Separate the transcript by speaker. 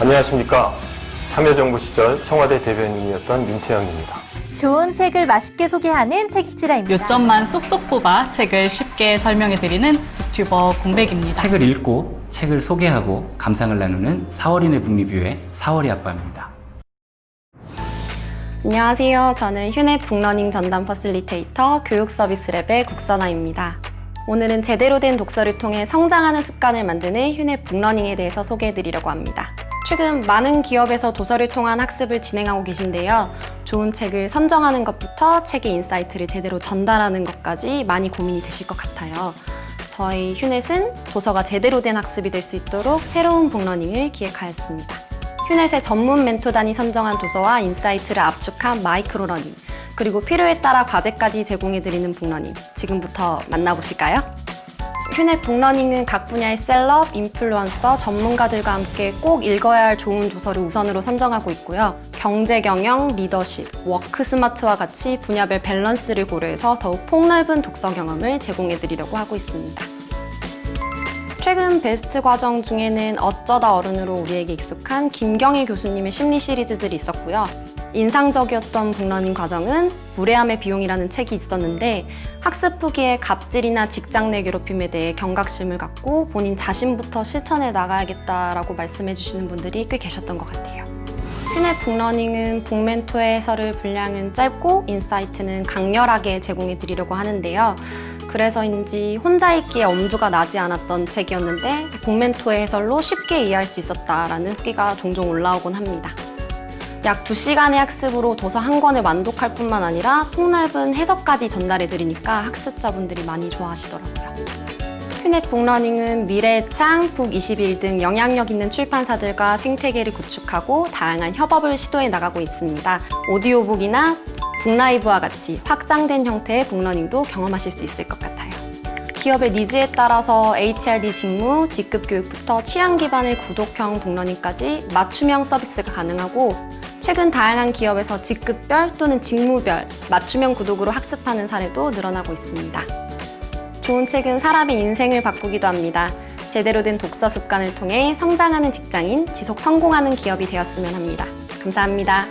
Speaker 1: 안녕하십니까. 참여정부 시절 청와대 대변인이었던 윤태영입니다.
Speaker 2: 좋은 책을 맛있게 소개하는 책 읽지라입니다.
Speaker 3: 요점만 쏙쏙 뽑아 책을 쉽게 설명해드리는 북튜버 공백입니다.
Speaker 4: 책을 읽고 책을 소개하고 감상을 나누는 사월인의 북리뷰의 사월이 아빠입니다.
Speaker 5: 안녕하세요. 저는 휴넷 북러닝 전담 퍼실리테이터 교육 서비스 랩의 국선아입니다. 오늘은 제대로 된 독서를 통해 성장하는 습관을 만드는 휴넷 북러닝에 대해서 소개해 드리려고 합니다. 최근 많은 기업에서 도서를 통한 학습을 진행하고 계신데요. 좋은 책을 선정하는 것부터 책의 인사이트를 제대로 전달하는 것까지 많이 고민이 되실 것 같아요. 저희 휴넷은 도서가 제대로 된 학습이 될 수 있도록 새로운 북러닝을 기획하였습니다. 휴넷의 전문 멘토단이 선정한 도서와 인사이트를 압축한 마이크로 러닝, 그리고 필요에 따라 과제까지 제공해드리는 북러닝. 지금부터 만나보실까요? 휴넷 북러닝은 각 분야의 셀럽, 인플루언서, 전문가들과 함께 꼭 읽어야 할 좋은 도서를 우선으로 선정하고 있고요. 경제 경영, 리더십, 워크 스마트와 같이 분야별 밸런스를 고려해서 더욱 폭넓은 독서 경험을 제공해 드리려고 하고 있습니다. 최근 베스트 과정 중에는 어쩌다 어른으로 우리에게 익숙한 김경희 교수님의 심리 시리즈들이 있었고요. 인상적이었던 북러닝 과정은 무례함의 비용이라는 책이 있었는데 학습 후기에 갑질이나 직장 내 괴롭힘에 대해 경각심을 갖고 본인 자신부터 실천해 나가야겠다라고 말씀해 주시는 분들이 꽤 계셨던 것 같아요. 휴넷 북러닝은 북멘토의 해설을 분량은 짧고 인사이트는 강렬하게 제공해 드리려고 하는데요. 그래서인지 혼자 읽기에 엄두가 나지 않았던 책이었는데 북멘토의 해설로 쉽게 이해할 수 있었다라는 후기가 종종 올라오곤 합니다. 약 2시간의 학습으로 도서 한 권을 만독할 뿐만 아니라 폭넓은 해석까지 전달해 드리니까 학습자분들이 많이 좋아하시더라고요. 휴넷 북러닝은 미래의 창, 북21 등 영향력 있는 출판사들과 생태계를 구축하고 다양한 협업을 시도해 나가고 있습니다. 오디오북이나 북라이브와 같이 확장된 형태의 북러닝도 경험하실 수 있을 것 같아요. 기업의 니즈에 따라서 HRD 직무, 직급 교육부터 취향 기반의 구독형 북러닝까지 맞춤형 서비스가 가능하고 최근 다양한 기업에서 직급별 또는 직무별 맞춤형 구독으로 학습하는 사례도 늘어나고 있습니다. 좋은 책은 사람의 인생을 바꾸기도 합니다. 제대로 된 독서 습관을 통해 성장하는 직장인, 지속 성공하는 기업이 되었으면 합니다. 감사합니다.